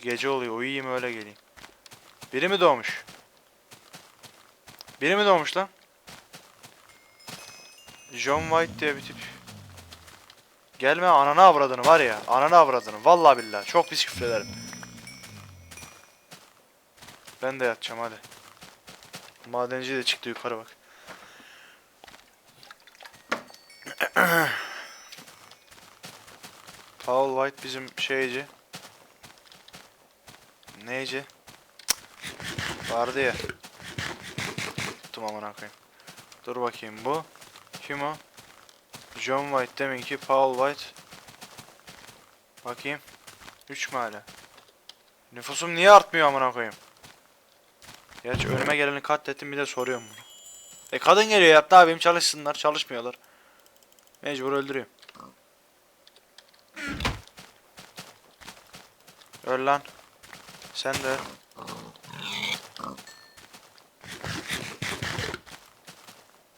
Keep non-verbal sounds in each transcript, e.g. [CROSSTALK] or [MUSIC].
gece oluyor, uyuyayım öyle geleyim. Biri mi doğmuş? Biri mi doğmuş lan? John White diye bir tip. Gelme ananı avradını var ya, ananı avradını. Vallahi billahi çok pis küfrederim. Ben de yatacağım hadi. Madenci de çıktı yukarı bak. [CLEARS THROAT] Paul White bizim şeyci. Neyci? Vardı ya. Tuttum amına koyayım. Dur bakayım bu. Kim o? John White deminki Paul White. Bakayım. 3 mü hala? Nüfusum niye artmıyor amına koyayım? Gerçi önüme geleni katlettim bir de soruyorum bunu. E kadın geliyor ya ne yapayım çalışsınlar çalışmıyorlar. Mecbur öldürüyorum. Öl lan. Sen de.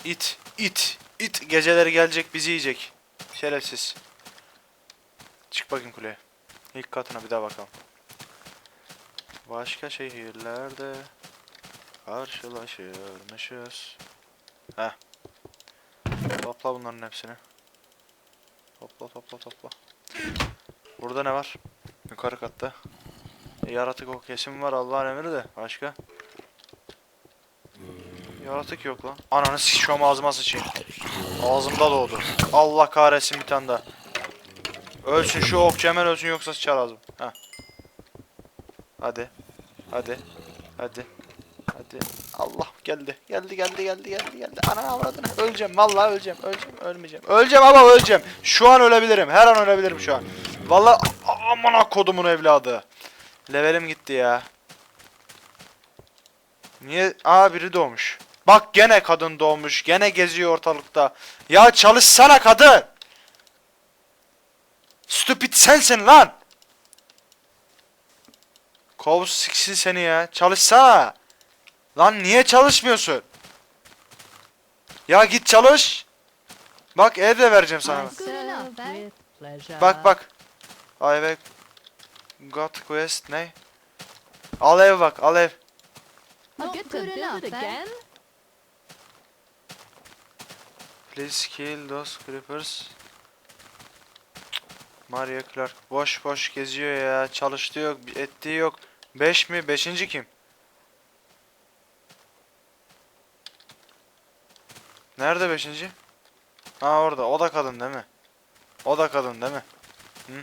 İt, it, it geceleri gelecek bizi yiyecek. Şerefsiz. Çık bakayım kuleye. İlk katına bir daha bakalım. Başka şehirlerde karşılaşırmışız. Heh. Topla bunların hepsini. Topla topla topla. Burada ne var? Yukarı katta. E, yaratık o kesim var Allah'ın emri de. Başka? Yaratık yok lan. Ananı sıçıyorum ağzıma sıçayım. Ağzımda doğdu. Allah kahretsin bir tane daha. Ölsün şu okçu hemen ölsün yoksa sıçar ağzım. Heh. Hadi. Hadi. Hadi. Hadi. Allah geldi. Geldi geldi geldi geldi geldi. Ana avradını. Öleceğim vallahi öleceğim. Öleceğim ölmeyeceğim. Öleceğim ama öleceğim. Şu an ölebilirim. Her an ölebilirim şu an. Vallahi amına kodumun evladı. Levelim gitti ya. Niye? Aa biri doğmuş. Bak gene kadın doğmuş. Gene geziyor ortalıkta. Ya çalışsana kadın. Stupid sensin lan. Kovus siksin seni ya. Çalışsana. Lan niye çalışmıyorsun? Ya git çalış. Bak ev de vereceğim sana. Bak bak. I have got quest ne? Al ev bak al ev. Not good enough, eh? Please kill those creepers. Maria Clark boş boş geziyor ya. Çalıştığı yok, ettiği yok. 5 mi? Beşinci kim? Nerede beşinci? Ha orada. O da kadın değil mi? O da kadın değil mi? Hı?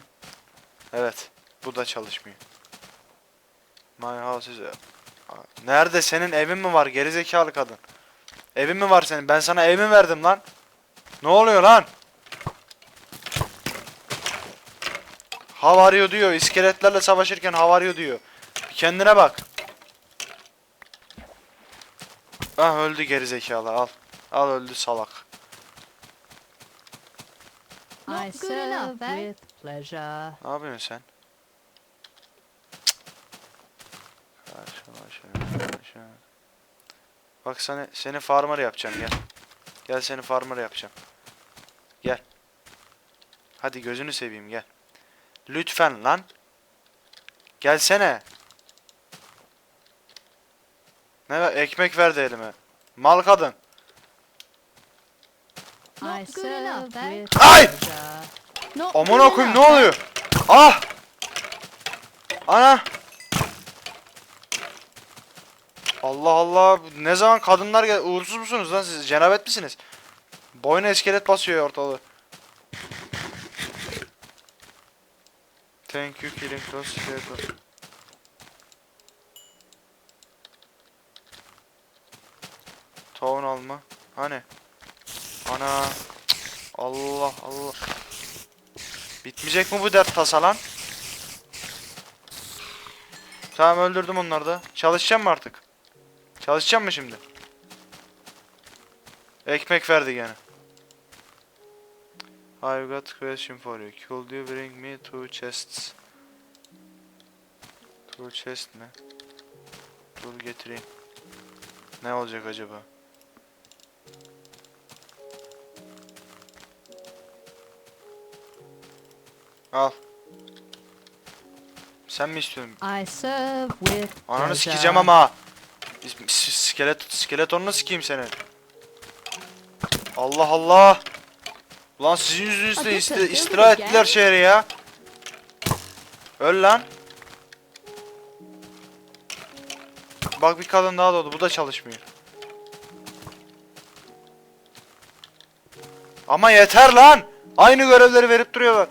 Evet. Bu da çalışmıyor. My house is... Nerede? Senin evin mi var? Gerizekalı kadın. Evin mi var senin? Ben sana ev mi verdim lan? Ne oluyor lan? Havarıyor diyor. İskeletlerle savaşırken havarıyor diyor. Bir kendine bak. Ah öldü gerizekalı al. Al öldü salak. I Not good serve enough, eh? with pleasure. Ne yapıyorsun sen? Bak seni, seni farmer yapacağım gel. Gel seni farmer yapacağım. Gel. Hadi gözünü seveyim gel. Lütfen lan. Gelsene. Ne ver? Ekmek verdi elime. Mal kadın. Eh? Ay! Not Aman okuyayım ne oluyor? Ah! Ana! Allah Allah ne zaman kadınlar gel uğursuz musunuz lan siz cenabet misiniz? Boyuna iskelet basıyor ortalığı. Thank you killing those skeletons. Town alma. Hani? Ana. Allah Allah. Bitmeyecek mi bu dert tasa lan? Tamam öldürdüm onları da. Çalışacağım mı artık? Çalışacağım mı şimdi? Ekmek verdi gene. I've got question for you. Could you bring me two chests? Two chest mi? Dur getireyim. Ne olacak acaba? Al. Sen mi istiyorsun? I serve with Ananı sikeceğim ama. Skelet skeletonunu sikeyim seni. Allah Allah. Ulan sizin kız, istila öldür ettiler şehri ya. Öl lan. Bak bir kadın daha doğdu. Bu da çalışmıyor. Ama yeter lan. Aynı görevleri verip duruyorlar.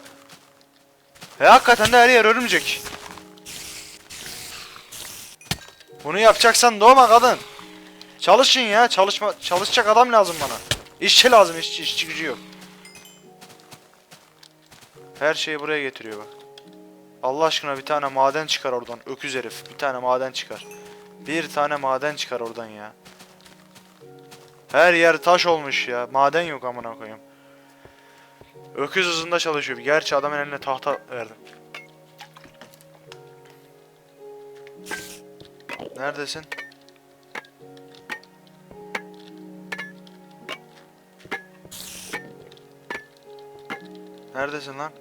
E hakikaten de her yer örümcek. Bunu yapacaksan doğma kadın. Çalışın ya. Çalışma çalışacak adam lazım bana. İşçi lazım. işçi işçi gücü yok. Her şeyi buraya getiriyor bak. Allah aşkına bir tane maden çıkar oradan. Öküz herif. Bir tane maden çıkar. Bir tane maden çıkar oradan ya. Her yer taş olmuş ya. Maden yok amına koyayım. Öküz hızında çalışıyor. Gerçi adamın eline tahta verdim. Neredesin? Neredesin lan?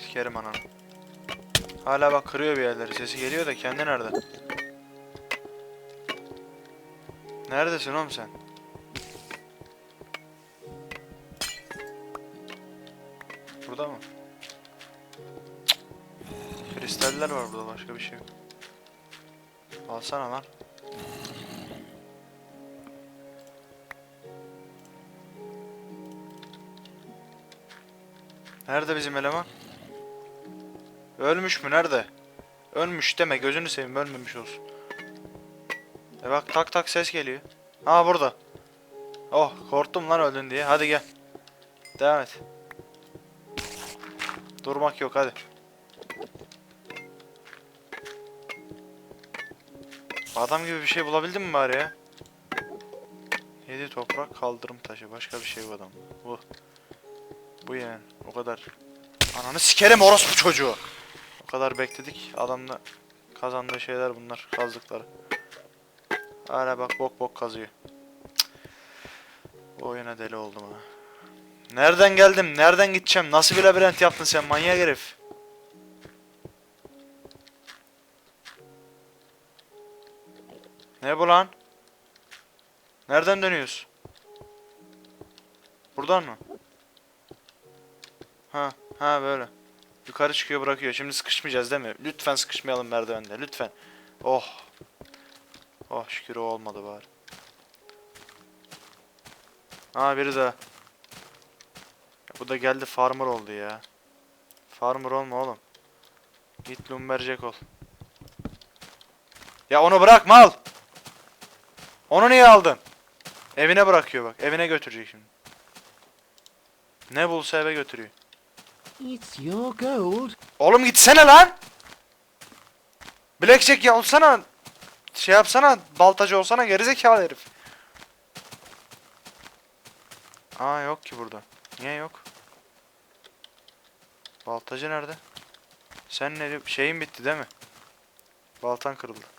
Sikerim ananı. Hala bak kırıyor bir yerleri. Sesi geliyor da kendi nerede? Neredesin oğlum sen? Burada mı? Kristaller var burada başka bir şey yok. Alsana lan. Nerede bizim eleman? Ölmüş mü? Nerede? Ölmüş deme gözünü seveyim ölmemiş olsun. E bak tak tak ses geliyor. Ha burada. Oh korktum lan öldün diye. Hadi gel. Devam et. Durmak yok hadi. Adam gibi bir şey bulabildin mi bari ya? Yedi toprak kaldırım taşı. Başka bir şey bu adam. Bu. Bu yani. O kadar. Ananı sikerim orospu çocuğu. O kadar bekledik. Adamla kazandığı şeyler bunlar. Kazdıkları. Hala bak bok bok kazıyor. Bu oyuna deli oldum ha. Nereden geldim? Nereden gideceğim? Nasıl bir labirent yaptın sen manyak herif? Ne bu lan? Nereden dönüyoruz? Buradan mı? Ha, ha böyle. Yukarı çıkıyor bırakıyor. Şimdi sıkışmayacağız değil mi? Lütfen sıkışmayalım merdivende. Lütfen. Oh. Oh şükür o olmadı bari. Ha biri daha. Bu da geldi farmer oldu ya. Farmer olma oğlum. Git lumberjack ol. Ya onu bırak mal. Onu niye aldın? Evine bırakıyor bak. Evine götürecek şimdi. Ne bulsa eve götürüyor. It's your gold. Oğlum gitsene lan. Blackjack ya olsana. Şey yapsana. Baltacı olsana gerizekalı herif. Aa yok ki burada. Niye yok? Baltacı nerede? Sen ne şeyin bitti değil mi? Baltan kırıldı.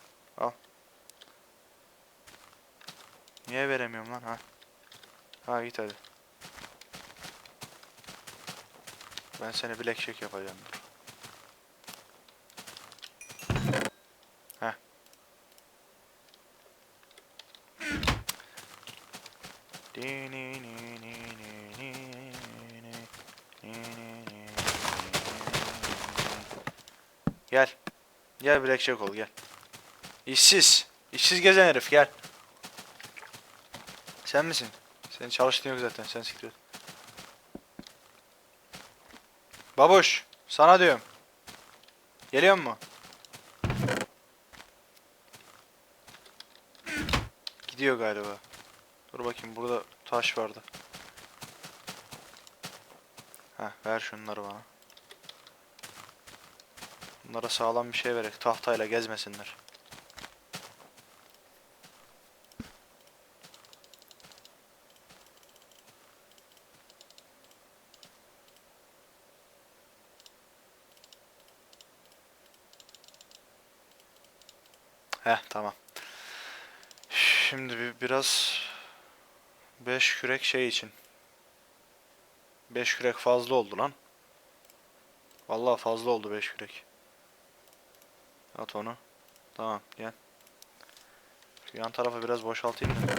Niye veremiyorum lan ha? Ha git hadi. Ben seni black check yapacağım. Heh. Gel. Gel black check ol gel. İşsiz. İşsiz gezen herif gel. Sen misin? Senin çalıştığın yok zaten sen siktir. Babuş, sana diyorum. Geliyor mu? Gidiyor galiba. Dur bakayım burada taş vardı. Heh ver şunları bana. Bunlara sağlam bir şey vererek tahtayla gezmesinler. Heh tamam. Şimdi bir, biraz 5 kürek şey için. 5 kürek fazla oldu lan. Vallahi fazla oldu 5 kürek. At onu. Tamam gel. Yan tarafı biraz boşaltayım da.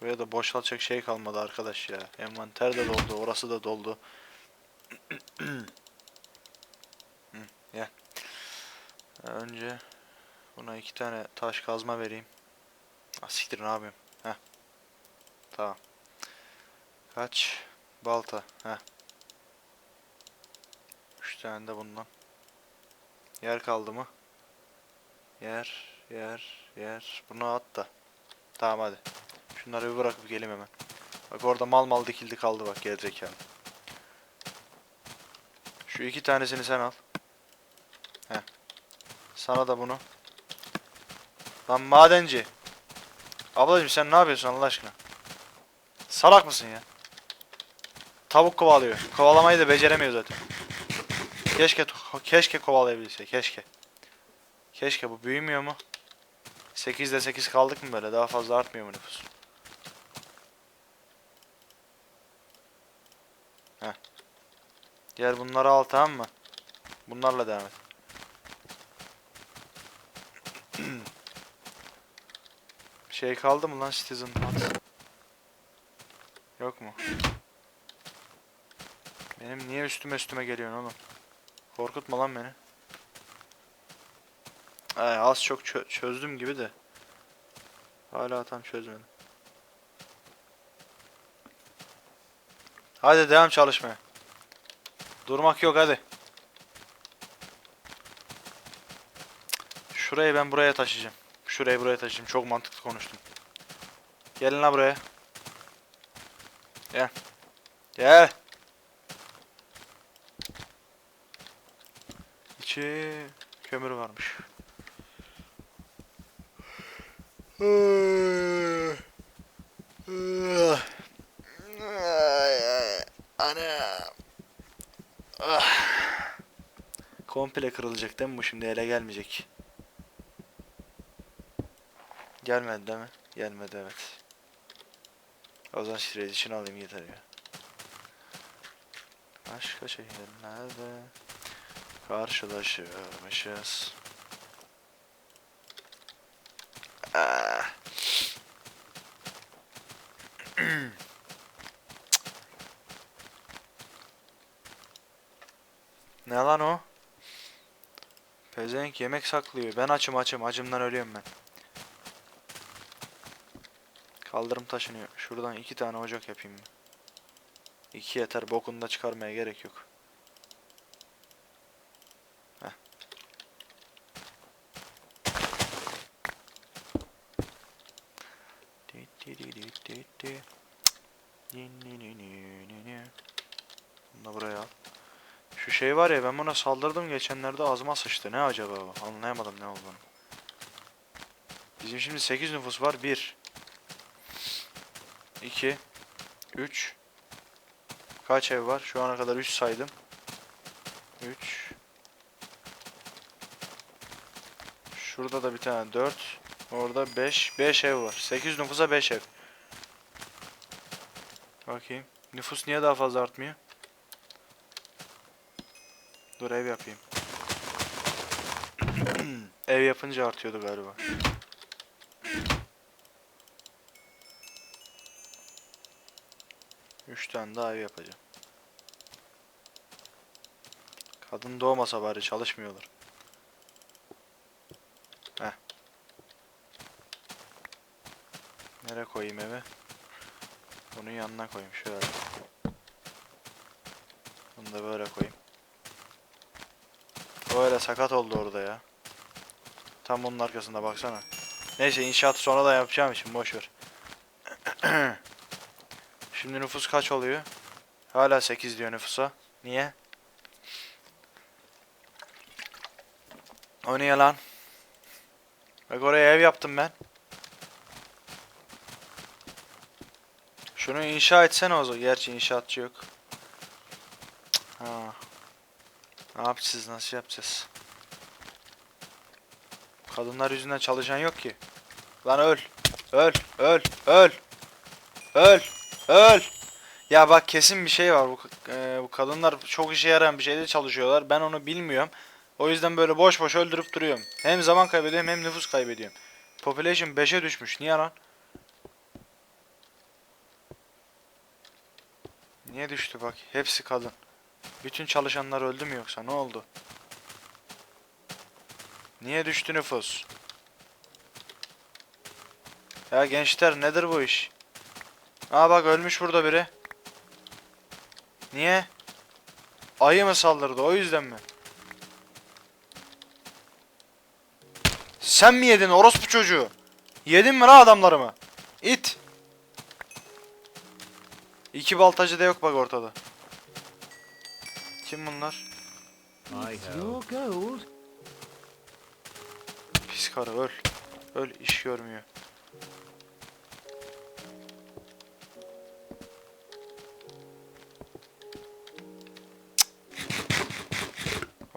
Buraya da boşaltacak şey kalmadı arkadaş ya. Envanter de doldu, orası da doldu. [CLEARS THROAT] Gel. Önce buna iki tane taş kazma vereyim. Ah siktir ne yapayım? Heh. Tamam. Kaç? Balta. Heh. Üç tane de bundan. Yer kaldı mı? Yer, yer, yer. Bunu at da. Tamam hadi. Şunları bir bırakıp geleyim hemen. Bak orada mal mal dikildi kaldı bak gelecek yani. Şu iki tanesini sen al. Heh. Sana da bunu. Lan madenci. Ablacım sen ne yapıyorsun Allah aşkına? Salak mısın ya? Tavuk kovalıyor. Kovalamayı da beceremiyor zaten. Keşke keşke kovalayabilse. Keşke. Keşke bu büyümüyor mu? 8'de 8 kaldık mı böyle? Daha fazla artmıyor mu nüfus? Heh. Gel bunları al tamam mı? Bunlarla devam et. Şey kaldı mı lan Citizen Hut? Yok mu? Benim niye üstüme üstüme geliyorsun oğlum? Korkutma lan beni. Ay, az çok çö- çözdüm gibi de. Hala tam çözmedim. Hadi devam çalışmaya. Durmak yok hadi. Şurayı ben buraya taşıyacağım. Şurayı buraya taşıyacağım. Çok mantıklı konuştum. Gelin la buraya. Gel. Gel. İçi kömür varmış. Ana. Ah. Komple kırılacak değil mi bu şimdi ele gelmeyecek. Gelmedi değil mi? Gelmedi evet. O zaman şifreyi için alayım yeter ya. Başka şehirlerde karşılaşırmışız. Ah. [CLEARS THROAT] ne lan o? Pezenk yemek saklıyor. Ben açım açım. Acımdan ölüyorum ben. Kaldırım taşınıyor. Şuradan iki tane ocak yapayım. mı? İki yeter. Bokunu da çıkarmaya gerek yok. Heh. Bunu da buraya al. Şu şey var ya ben buna saldırdım geçenlerde ağzıma sıçtı. Ne acaba bu? Anlayamadım ne olduğunu. Bizim şimdi 8 nüfus var. 1 2 3 Kaç ev var? Şu ana kadar 3 saydım. 3 Şurada da bir tane 4 Orada 5 5 ev var. 8 nüfusa 5 ev. Bakayım. Nüfus niye daha fazla artmıyor? Dur ev yapayım. [CLEARS THROAT] ev yapınca artıyordu galiba. Üç tane daha ev yapacağım. Kadın doğmasa bari çalışmıyorlar. Heh. Nereye koyayım evi? Bunun yanına koyayım şöyle. Bunu da böyle koyayım. O sakat oldu orada ya. Tam bunun arkasında baksana. Neyse inşaatı sonra da yapacağım için boş ver. [CLEARS THROAT] Şimdi nüfus kaç oluyor? Hala 8 diyor nüfusa. Niye? O niye lan? Bak oraya ev yaptım ben. Şunu inşa etsene o zaman. Gerçi inşaatçı yok. Ha. Ne yapacağız? Nasıl yapacağız? Kadınlar yüzünden çalışan yok ki. Lan öl. Öl. Öl. Öl. Öl. Öl. Ya bak kesin bir şey var. Bu, e, bu kadınlar çok işe yarayan bir şeyde çalışıyorlar. Ben onu bilmiyorum. O yüzden böyle boş boş öldürüp duruyorum. Hem zaman kaybediyorum hem nüfus kaybediyorum. Population 5'e düşmüş. Niye lan? Niye düştü bak? Hepsi kadın. Bütün çalışanlar öldü mü yoksa? Ne oldu? Niye düştü nüfus? Ya gençler nedir bu iş? Aa bak ölmüş burada biri. Niye? Ayı mı saldırdı o yüzden mi? Sen mi yedin orospu çocuğu? Yedin mi lan adamlarımı? İt. İki baltacı da yok bak ortada. Kim bunlar? Pis karı öl. Öl iş görmüyor.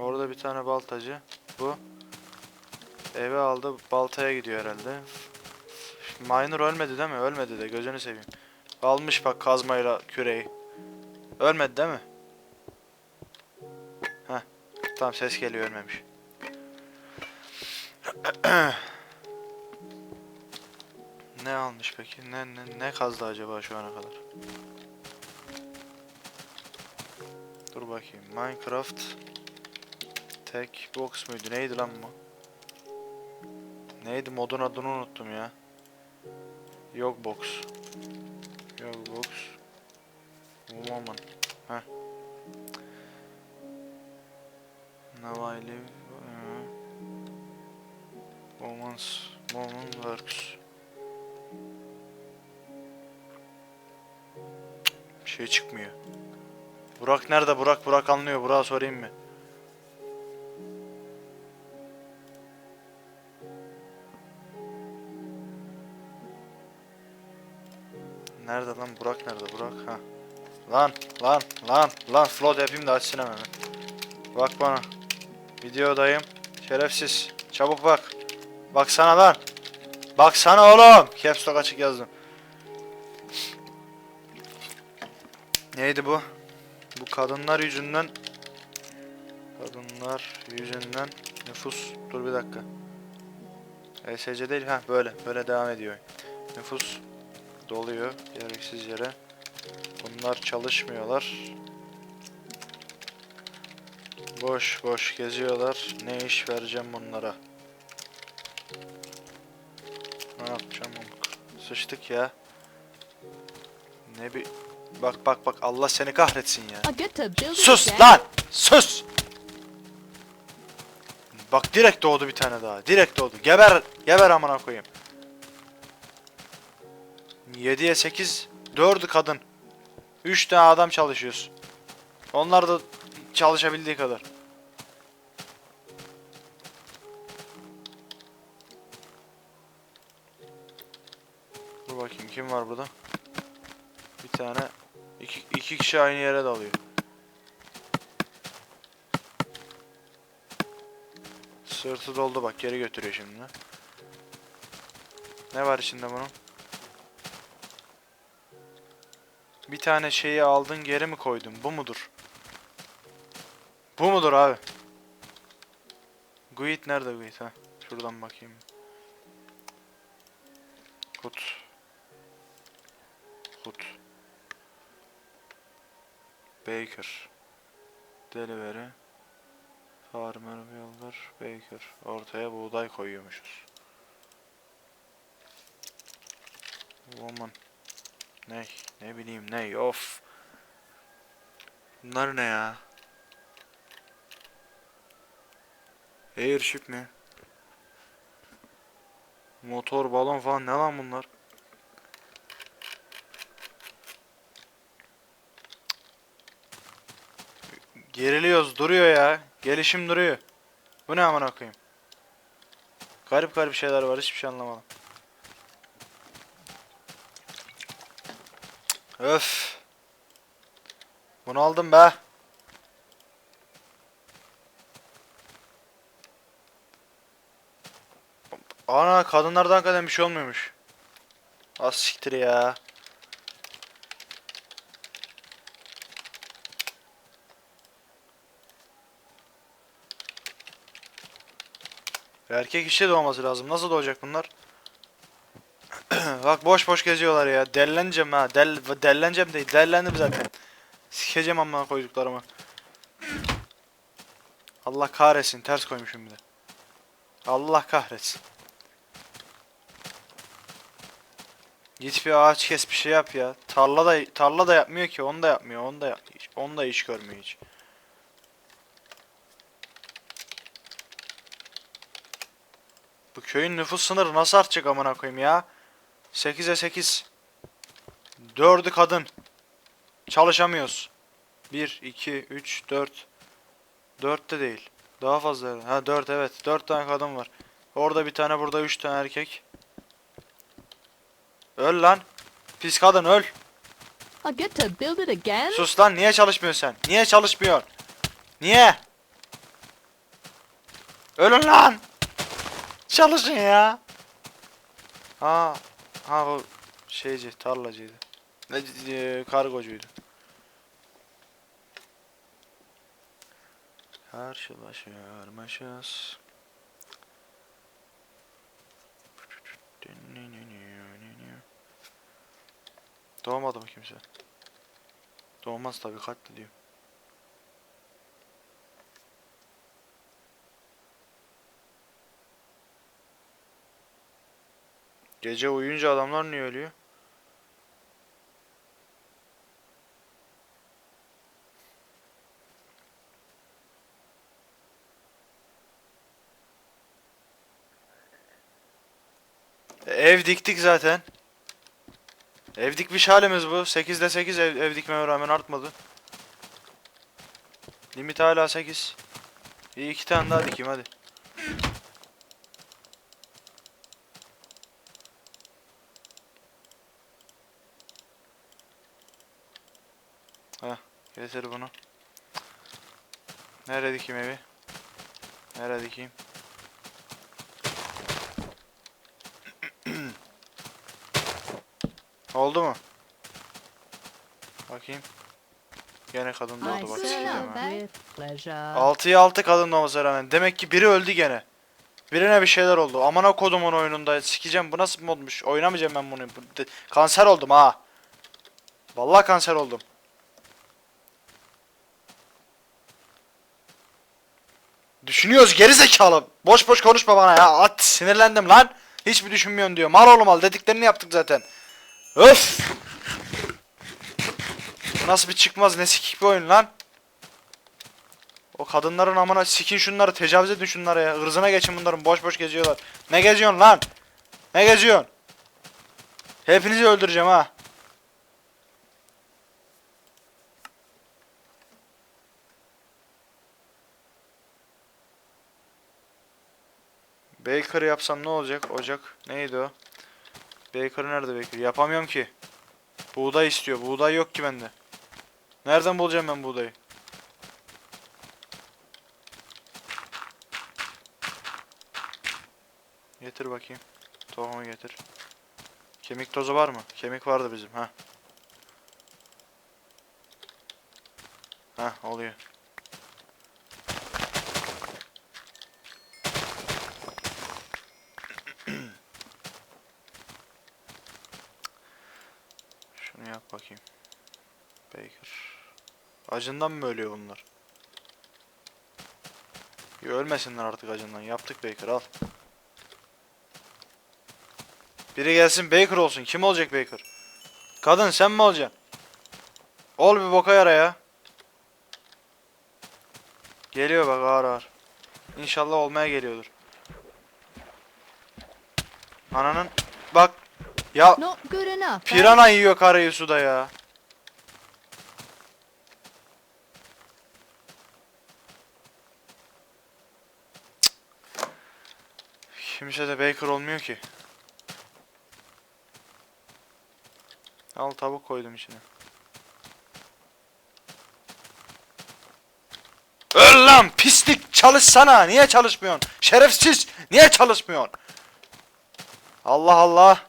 Orada bir tane baltacı. Bu. Eve aldı. Baltaya gidiyor herhalde. Miner ölmedi değil mi? Ölmedi de gözünü seveyim. Almış bak kazmayla küreği. Ölmedi değil mi? Heh. Tamam ses geliyor ölmemiş. [CLEARS THROAT] Ne almış peki? Ne ne ne kazdı acaba şu ana kadar? Dur bakayım. Minecraft Tek box muydu? Neydi lan bu? Neydi modun adını unuttum ya. Yok box. Yok box. Woman. Heh. Now I live. Woman's Woman Works. Bir şey çıkmıyor. Burak nerede? Burak Burak anlıyor. Burak'a sorayım mı? Nerede lan? Burak nerede? Burak ha. Lan lan lan lan. Float yapayım da açsın hemen. Bak bana. Videodayım. Şerefsiz. Çabuk bak. Baksana lan. Baksana oğlum. Caps lock açık yazdım. Neydi bu? Bu kadınlar yüzünden Kadınlar yüzünden Nüfus Dur bir dakika. ESC değil ha böyle böyle devam ediyor Nüfus doluyor gereksiz yere. Bunlar çalışmıyorlar. Boş boş geziyorlar. Ne iş vereceğim bunlara? Ne yapacağım? Sıçtık ya. Ne bir... Bak bak bak Allah seni kahretsin ya. Sus lan! Sus! Bak direkt doğdu bir tane daha. Direkt doğdu. Geber, geber amına koyayım. 7'ye 8, 4'ü kadın. 3 tane adam çalışıyoruz. Onlar da çalışabildiği kadar. Dur bakayım kim var burada? Bir tane iki, iki kişi aynı yere dalıyor. Sırtı doldu bak geri götürüyor şimdi. Ne var içinde bunun? Bir tane şeyi aldın geri mi koydun? Bu mudur? Bu mudur abi? Guit nerede Guit ha? Şuradan bakayım. Kut. Kut. Baker. Delivery. Farmer Builder. Baker. Ortaya buğday koyuyormuşuz. Woman. Ne? Ne bileyim ne? Of. Bunlar ne ya? Airship mi? Motor, balon falan ne lan bunlar? Geriliyoruz, duruyor ya. Gelişim duruyor. Bu ne amına koyayım? Garip garip şeyler var hiçbir şey anlamadım. Öf. Bunu aldım be. Ana kadınlardan hakikaten bir şey olmuyormuş. Az siktir ya. Erkek işte doğması lazım. Nasıl doğacak bunlar? [CLEARS THROAT] Bak boş boş geziyorlar ya. Delleneceğim ha. Del delleneceğim değil. Dellendim zaten. Sikeceğim amına koyduklarımı. Allah kahretsin. Ters koymuşum bir de. Allah kahretsin. Git bir ağaç kes bir şey yap ya. Tarla da tarla da yapmıyor ki. Onu da yapmıyor. Onu da hiç. Onu da iş görmüyor hiç. Bu köyün nüfus sınırı nasıl artacak amına koyayım ya? 8'e 8. 4'ü kadın. Çalışamıyoruz. 1 2 3 4 4 de değil. Daha fazla. Ha 4 evet. 4 tane kadın var. Orada bir tane burada 3 tane erkek. Öl lan. Pis kadın öl. I get to build it again? Sus lan niye çalışmıyorsun sen? Niye çalışmıyorsun? Niye? Ölün lan! Çalışın ya. Ha, ha o şeyci, tarlacıydı. Ne e, kargocuydu. Karşılaşırmışız. Doğmadı mı kimse? Doğmaz tabii katlediyor. Gece uyuyunca adamlar niye ölüyor? Ev diktik zaten. Ev dikmiş halimiz bu. 8'de 8 ev, ev dikmeme rağmen artmadı. Limit hala 8. İyi iki tane daha dikeyim hadi. Heh, getir bunu. Nereye dikeyim evi? Nereye dikeyim? [CLEARS THROAT] Oldu mu? Bakayım. Gene kadın doğdu bak sikeceğim ha. serve with pleasure. 6'ya 6 kadın doğmasına rağmen. Demek ki biri öldü gene. Birine bir şeyler oldu. Amına kodumun oyununda sikeceğim. Bu nasıl modmuş? Oynamayacağım ben bunu. Kanser oldum ha. Vallahi kanser oldum. Düşünüyoruz geri zekalı. Boş boş konuşma bana ya. At sinirlendim lan. Hiç mi düşünmüyorsun diyor. Mal oğlum al dediklerini yaptık zaten. Öf. Nasıl bir çıkmaz ne sikik bir oyun lan. O kadınların amına sikin şunları tecavüz edin şunlara ya. Hırzına geçin bunların boş boş geziyorlar. Ne geziyorsun lan? Ne geziyorsun? Hepinizi öldüreceğim ha. Baker yapsam ne olacak? Ocak. Neydi o? Baker nerede Baker? Yapamıyorum ki. Buğday istiyor. Buğday yok ki bende. Nereden bulacağım ben buğdayı? Getir bakayım. Tohumu getir. Kemik tozu var mı? Kemik vardı bizim. Ha. Ha oluyor. Şunu yap bakayım. Baker. Acından mı ölüyor bunlar? Ya ölmesinler artık acından. Yaptık Baker al. Biri gelsin Baker olsun. Kim olacak Baker? Kadın sen mi olacaksın? Ol bir boka yara ya. Geliyor bak ağır ağır. İnşallah olmaya geliyordur. Ananın bak ya pirana yiyor karayı suda ya. Kimse de baker olmuyor ki. Al tavuk koydum içine. Öl lan pislik çalışsana. Niye çalışmıyorsun? Şerefsiz. Niye çalışmıyorsun? Allah Allah.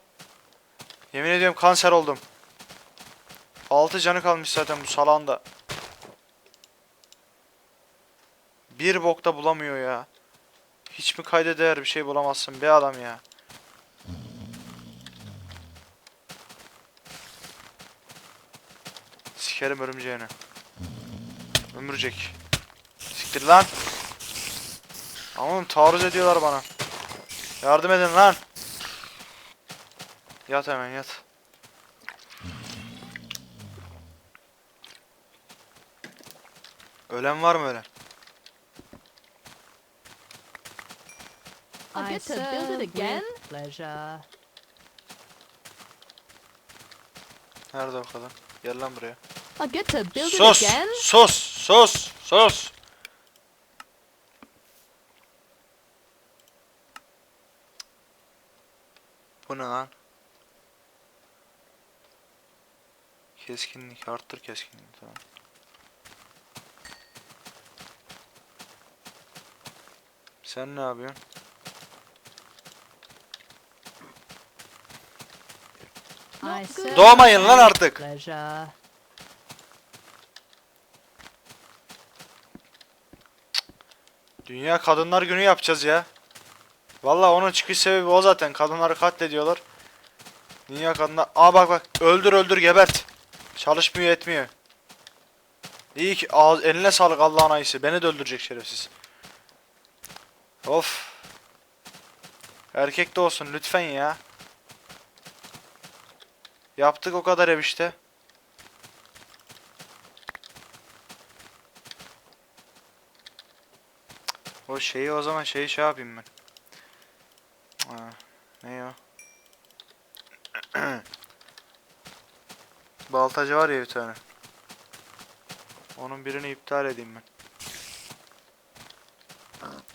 Yemin ediyorum kanser oldum. 6 canı kalmış zaten bu salanda. Bir bokta bulamıyor ya. Hiç mi kayda değer bir şey bulamazsın be adam ya. Sikerim örümceğini. Ömürcek. Siktir lan. Aman taarruz ediyorlar bana. Yardım edin lan. Yat hemen yat. Ölen var mı ölen? I get to build it again? pleasure. Nerede o kadın? Gel lan buraya. I get to build it Sus! again? Sus! Sus! Sus! Bu ne lan? Keskinlik, arttır keskinliği tamam. Sen ne yapıyorsun? I good. Doğmayın lan artık. Pleasure. Dünya Kadınlar Günü yapacağız ya. Vallahi onun çıkış sebebi o zaten. Kadınları katlediyorlar. Dünya Kadınlar... Aa bak bak. Öldür öldür gebert. Çalışmıyor etmiyor. İyi ki ağız, eline sağlık Allah'ın ayısı. Beni de öldürecek şerefsiz. Of. Erkek de olsun lütfen ya. Yaptık o kadar ev işte. O şeyi o zaman şeyi şey yapayım ben. Ha, ne o? [CLEARS THROAT] Baltacı var ya bir tane. Onun birini iptal edeyim ben.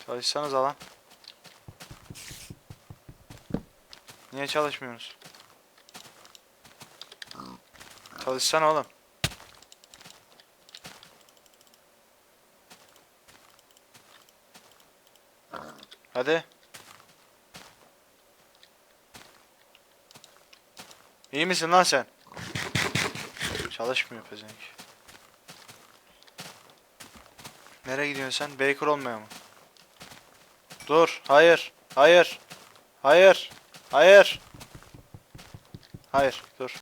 Çalışsanız lan. Niye çalışmıyorsunuz? Çalışsana oğlum. Hadi. İyi misin lan sen? Çalışmıyor pezevenk. Nereye gidiyorsun sen? Baker olmaya mı? Dur. Hayır. Hayır. Hayır. Hayır. Hayır. Dur.